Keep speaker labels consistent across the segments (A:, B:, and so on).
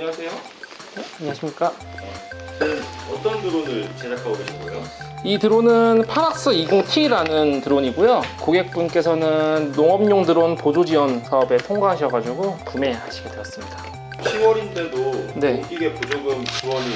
A: 안녕하세요.
B: 안녕하십니까.
A: 지금 어떤 드론을 제작하고 계신 거예요?
B: 이 드론은 파낙스 20T라는 드론이고요. 고객분께서는 농업용 드론 보조 지원 사업에 통과하셔가지고 구매하시게 되었습니다.
A: 10월인데도
B: 네.
A: 웃기게 보조금 지원이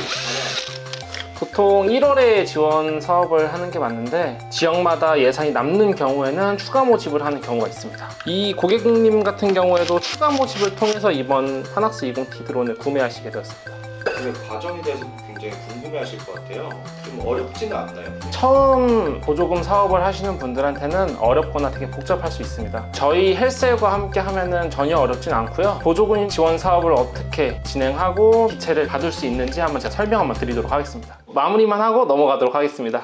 B: 보통 1월에 지원 사업을 하는 게 맞는데 지역마다 예산이 남는 경우에는 추가 모집을 하는 경우가 있습니다. 이 고객님 같은 경우에도 추가 모집을 통해서 이번 파낙스 20T 드론을 구매하시게 되었습니다.
A: 그 과정에 대해서 굉장히 궁금해하실 것 같아요. 좀 어렵지는 않나요?
B: 처음 보조금 사업을 하시는 분들한테는 어렵거나 되게 복잡할 수 있습니다. 저희 헬스과 함께 하면은 전혀 어렵진 않고요. 보조금 지원 사업을 어떻게 진행하고 기체를 받을 수 있는지 한번 제가 설명 한번 드리도록 하겠습니다. 마무리만 하고 넘어가도록 하겠습니다.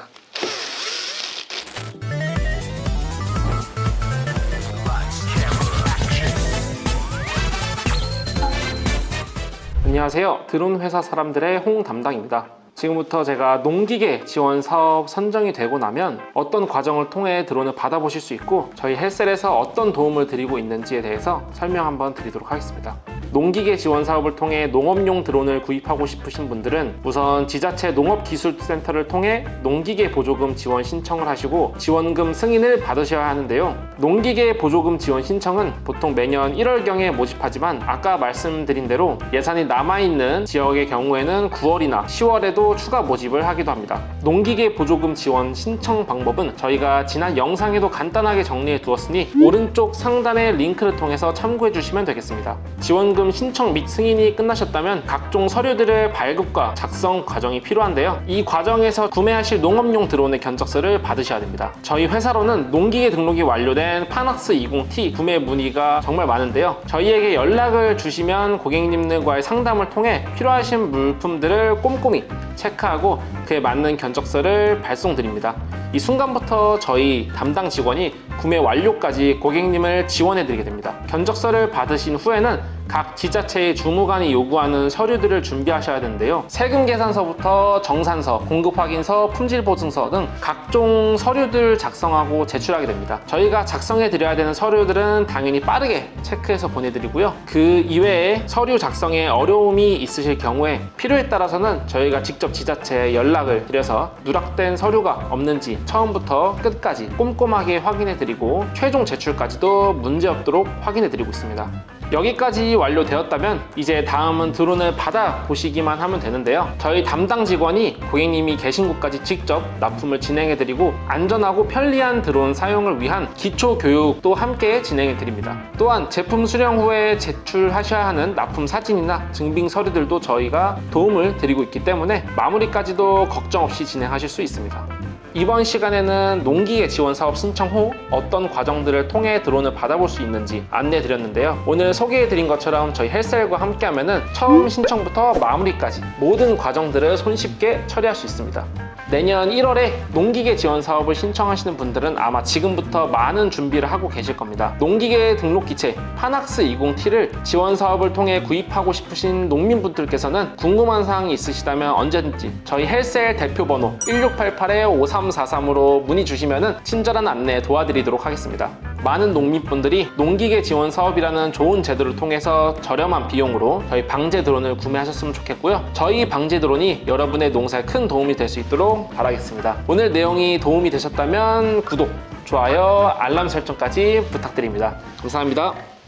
B: 안녕하세요. 드론 회사 사람들의 홍 담당입니다. 지금부터 제가 농기계 지원 사업 선정이 되고 나면 어떤 과정을 통해 드론을 받아보실 수 있고 저희 헬셀에서 어떤 도움을 드리고 있는지에 대해서 설명 한번 드리도록 하겠습니다. 농기계 지원 사업을 통해 농업용 드론을 구입하고 싶으신 분들은 우선 지자체 농업기술센터를 통해 농기계 보조금 지원 신청을 하시고 지원금 승인을 받으셔야 하는데요. 농기계 보조금 지원 신청은 보통 매년 1월경에 모집하지만 아까 말씀드린 대로 예산이 남아있는 지역의 경우에는 9월이나 10월에도 추가 모집을 하기도 합니다. 농기계 보조금 지원 신청 방법은 저희가 지난 영상에도 간단하게 정리해 두었으니 오른쪽 상단의 링크를 통해서 참고해 주시면 되겠습니다. 지원 금 신청 및 승인이 끝나셨다면 각종 서류들의 발급과 작성 과정이 필요한데요. 이 과정에서 구매하실 농업용 드론의 견적서를 받으셔야 됩니다. 저희 회사로는 농기계 등록이 완료된 파낙스 20T 구매 문의가 정말 많은데요. 저희에게 연락을 주시면 고객님들과의 상담을 통해 필요하신 물품들을 꼼꼼히 체크하고 그에 맞는 견적서를 발송드립니다. 이 순간부터 저희 담당 직원이 구매 완료까지 고객님을 지원해 드리게 됩니다. 견적서를 받으신 후에는 각 지자체의 주무관이 요구하는 서류들을 준비하셔야 되는데요. 세금 계산서부터 정산서, 공급 확인서, 품질 보증서 등 각종 서류들 작성하고 제출하게 됩니다. 저희가 작성해 드려야 되는 서류들은 당연히 빠르게 체크해서 보내드리고요. 그 이외에 서류 작성에 어려움이 있으실 경우에 필요에 따라서는 저희가 직접 지자체에 연락을 드려서 누락된 서류가 없는지 처음부터 끝까지 꼼꼼하게 확인해 드리고 최종 제출까지도 문제 없도록 확인해 드리고 있습니다. 여기까지 완료되었다면 이제 다음은 드론을 받아 보시기만 하면 되는데요. 저희 담당 직원이 고객님이 계신 곳까지 직접 납품을 진행해 드리고 안전하고 편리한 드론 사용을 위한 기초 교육도 함께 진행해 드립니다. 또한 제품 수령 후에 제출하셔야 하는 납품 사진이나 증빙 서류들도 저희가 도움을 드리고 있기 때문에 마무리까지도 걱정 없이 진행하실 수 있습니다. 이번 시간에는 농기계 지원 사업 신청 후 어떤 과정들을 통해 드론을 받아볼 수 있는지 안내 드렸는데요. 오늘 소개해 드린 것처럼 저희 헬스엘과 함께 하면은 처음 신청부터 마무리까지 모든 과정들을 손쉽게 처리할 수 있습니다. 내년 1월에 농기계 지원 사업을 신청하시는 분들은 아마 지금부터 많은 준비를 하고 계실 겁니다. 농기계 등록 기체 파낙스 20T를 지원 사업을 통해 구입하고 싶으신 농민분들께서는 궁금한 사항이 있으시다면 언제든지 저희 헬스엘 대표 번호 1688-5343으로 문의 주시면 친절한 안내 도와 드리도록 하겠습니다. 많은 농민분들이 농기계 지원 사업이라는 좋은 제도를 통해서 저렴한 비용으로 저희 방제 드론을 구매하셨으면 좋겠고요. 저희 방제 드론이 여러분의 농사에 큰 도움이 될 수 있도록 바라겠습니다. 오늘 내용이 도움이 되셨다면 구독, 좋아요, 알람 설정까지 부탁드립니다. 감사합니다.